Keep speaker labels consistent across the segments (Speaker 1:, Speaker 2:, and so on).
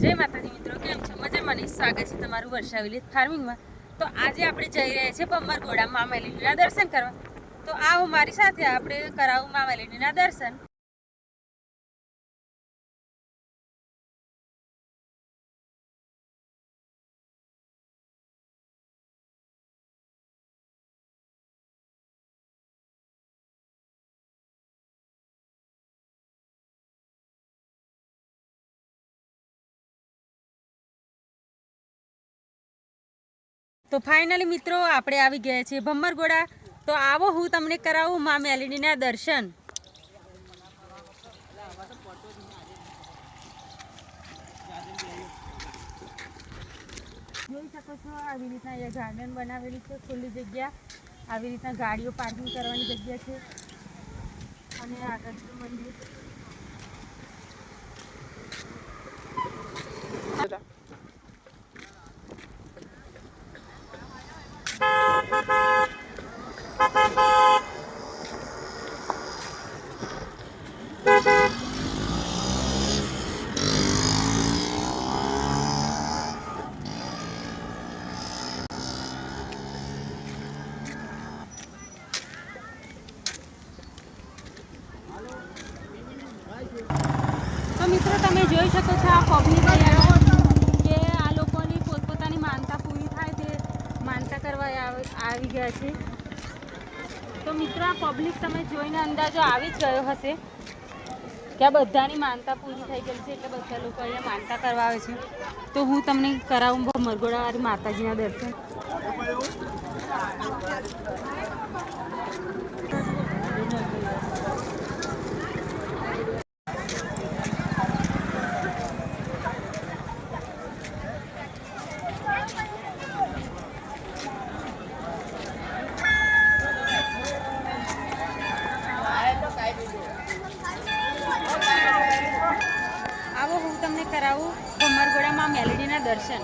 Speaker 1: જય માતાજી મિત્રો, કેમ છો? મજામાં ને? સ્વાગત છે તમારું વર્ષા વિલેજ ફાર્મિંગમાં. તો આજે આપણે જઈ રહ્યા છીએ પમ્મરગોડા મામેલીના દર્શન કરવા. તો આવો મારી સાથે આપણે કરાવું મામેલીના દર્શન. તો ફાઇનલી મિત્રો આપણે આવી ગયા છીએ ભમ્મરગોડા તો આવો હું તમને કરાવું મા મેલિનીના દર્શન. જોઈ શકો છો, આવી રીતના અહીંયા ગાર્ડન બનાવેલું છે, ખુલ્લી જગ્યા. આવી રીતના ગાડીઓ પાર્કિંગ કરવાની જગ્યા છે. અને આગળ મંદિર તો મિત્રો તમે જોઈ શકો છો આ પબ્લિક અહીંયા કે આ લોકોની પોતપોતાની માનતા પૂરી થાય તે માનતા કરવા આવ- આવી ગયા છે. તો મિત્રો, આ પબ્લિક તમે જોઈને અંદાજો આવી જ ગયો હશે કે આ બધાની માનતા પૂરી થઈ ગઈ છે એટલે બધા લોકો અહીંયા માનતા કરવા આવે છે. તો હું તમને કરાવું મરગોડાવાળી માતાજીના દર્શન. આવો હું તમને કરાવું. ભમરગોડામાં મેલેડીના દર્શન.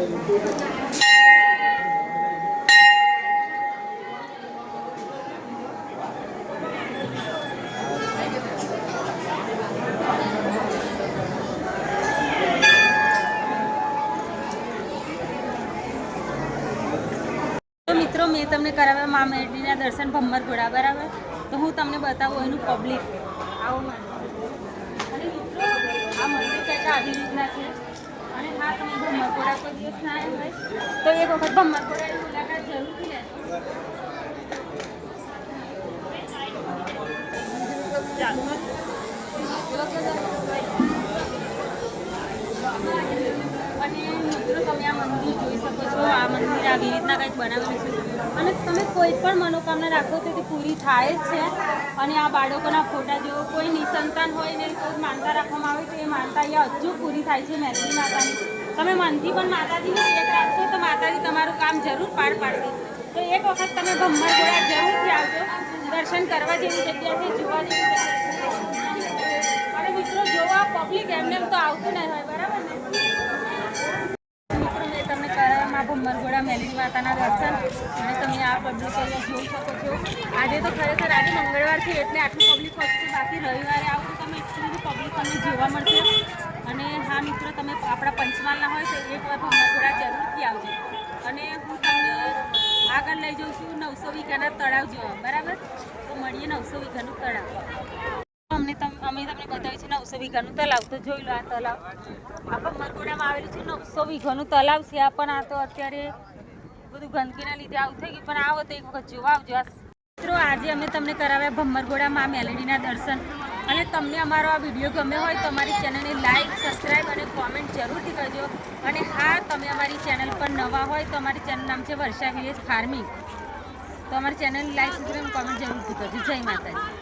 Speaker 1: તો મિત્રો મેં તમને કરાવ્યા મા મેરડીના દર્શન ભમ્મરગોડા બરાબર? તો હું તમને બતાવું એનું પબ્લિક આવો આ મંદિર કંઈક આવી હા, તમે ભમ્મરગોડા કોઈ દિવસ ના હોય. તો એક વખત ભમ્મરગોડાની મુલાકાત જરૂરથી તમે આ મંદિર જોઈ શકો છો, આ મંદિર આવી રીતના કંઈક બનાવેલું અને તમે કોઈ પણ મનોકામના રાખો તો તે પૂરી થાય જ છે. અને આ બાળકોના ફોટા જો કોઈ નિસંતાન હોય ને કોઈ માનતા રાખવામાં આવે તો એ માનતા અહીંયા હજુ પૂરી થાય છે મેલડી માતાની. તમે મનથી પણ માતાજીને એક રાખશો તો માતાજી તમારું કામ જરૂર પાર પાડશે. તો એક વખત તમે ભમ્મર જરૂરથી આવજો. દર્શન કરવા જેવી જગ્યા છે, જોવા જેવી જગ્યા માતાના દર્શન અને તમે આ પબ્લિક અહીંયા જોઈ શકો છો. આજે તો ખરેખર આજે મંગળવાર છે, એટલે આટલું પબ્લિક હશે બાકી રવિવારે આવો તો તમે એટલું બધું પબ્લિક તમને જોવા મળશે. અને હા મિત્રો, તમે આપણા પંચમહાલના હોય તો એક વાર ભમ્મરગોડા જરૂરથી આવજો. અને હું તમને આગળ લઈ જાઉં છું નવસો વીઘાના તળાવ જોવા, બરાબર? તો મળીએ નવસો વીઘાનું તળાવ. અમને અમે તમને બતાવ્યું છે નવસો વીઘાનું તલાવ તો જોઈ લો આ તલાવ આપણે મરગોડામાં આવેલું છે નવસો વીઘાનું તલાવ છે. આ પણ આ તો અત્યારે બધું ગંદકીના લીધે આવું થઈ ગયું. પણ આવો તો એક વખત જોવા આવજો મિત્રો, આજે અમે તમને કરાવ્યા ભમ્મરગોડા માં મેલેડીના દર્શન. અને તમને અમારો આ વીડિયો ગમ્યો હોય તો અમારી ચેનલને લાઈક સબસ્ક્રાઈબ અને કોમેન્ટ જરૂરથી કરજો. અને હા, તમે અમારી ચેનલ પર નવા હોય તો અમારી ચેનલ નામ છે વર્ષા વિલેજ ફાર્મિંગ. તો અમારી ચેનલ લાઈક સબસ્ક્રાઈબ કોમેન્ટ જરૂરથી કરજો. જય માતાજી.